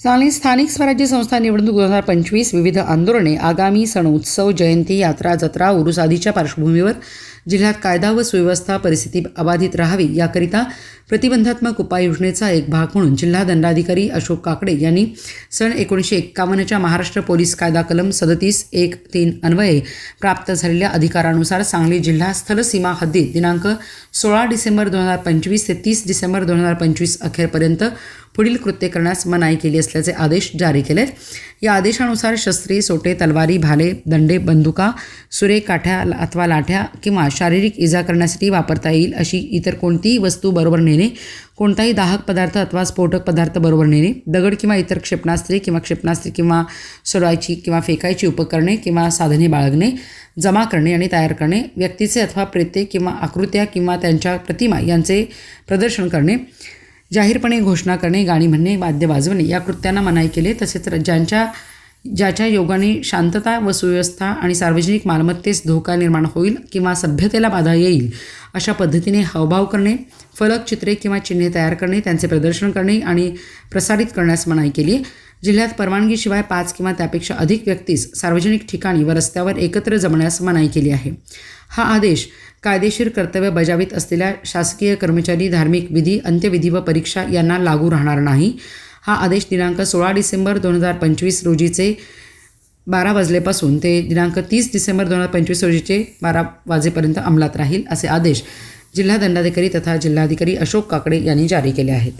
सांगली स्थानिक स्वराज्य संस्था निवडणूक दोन हजार पंचवीस विविध आंदोलने आगामी सण उत्सव जयंती यात्रा जत्रा उरुस आदीच्या पार्श्वभूमीवर जिल्ह्यात कायदा व सुव्यवस्था परिस्थिती अबाधित राहावी याकरिता प्रतिबंधात्मक उपाययोजनेचा एक भाग म्हणून जिल्हा दंडाधिकारी अशोक काकडे यांनी सन एकोणीसशे एक्कावन्नच्या महाराष्ट्र पोलीस कायदा कलम सदतीस एक तीन अन्वये प्राप्त झालेल्या अधिकारानुसार सांगली जिल्हा स्थलसीमा हद्दीत दिनांक सोळा डिसेंबर दोन हजार पंचवीस ते तीस डिसेंबर दोन हजार पंचवीस अखेरपर्यंत पुढील कृत्य करण्यास मनाई केली असल्याचे आदेश जारी केलेत. या आदेशानुसार शस्त्रे सोटे तलवारी भाले दंडे बंदुका सुरे काठ्या अथवा लाठ्या किंवा शारीरिक इजा करण्यासाठी वापरता येईल अशी इतर कोणतीही वस्तू बरोबर नेणे कोणताही दाहक पदार्थ अथवा स्फोटक पदार्थ बरोबर नेणे दगड किंवा इतर क्षेपणास्त्रे किंवा क्षेपणास्त्रे किंवा सोडायची किंवा फेकायची उपकरणे किंवा साधने बाळगणे जमा करणे आणि तयार करणे व्यक्तीचे अथवा प्रेते किंवा आकृत्या किंवा त्यांच्या प्रतिमा यांचे प्रदर्शन करणे जाहीरपणे घोषणा करणे गाणी म्हणणे वाद्य वाजवणे या कृत्यांना मनाई केले. तसेच ज्यांच्या ज्याच्या योगाने शांतता व सुव्यवस्था आणि सार्वजनिक मालमत्तेस धोका निर्माण होईल किंवा सभ्यतेला बाधा येईल अशा पद्धतीने हावभाव करणे फलक चित्रे किंवा चिन्हे तयार करणे त्यांचे प्रदर्शन करणे आणि प्रसारित करण्यास मनाई केली. जिल्ह्यात परवानगीशिवाय पाच किंवा त्यापेक्षा अधिक व्यक्तीस सार्वजनिक ठिकाणी व रस्त्यावर एकत्र जमण्यास मनाई केली आहे. हा आदेश कायदेशीर कर्तव्य बजावित असलेल्या शासकीय कर्मचारी धार्मिक विधी अंत्यविधी व परीक्षा यांना लागू राहणार नाही. हा आदेश दिनांक सोळा डिसेंबर दोन हजार पंचवीस रोजीचे बारा वाजलेपासून ते दिनांक तीस डिसेंबर दोन हजार पंचवीस रोजीचे बारा वाजेपर्यंत अंमलात राहील असे आदेश जिल्हा दंडाधिकारी तथा जिल्हाधिकारी अशोक काकडे यांनी जारी केले आहेत.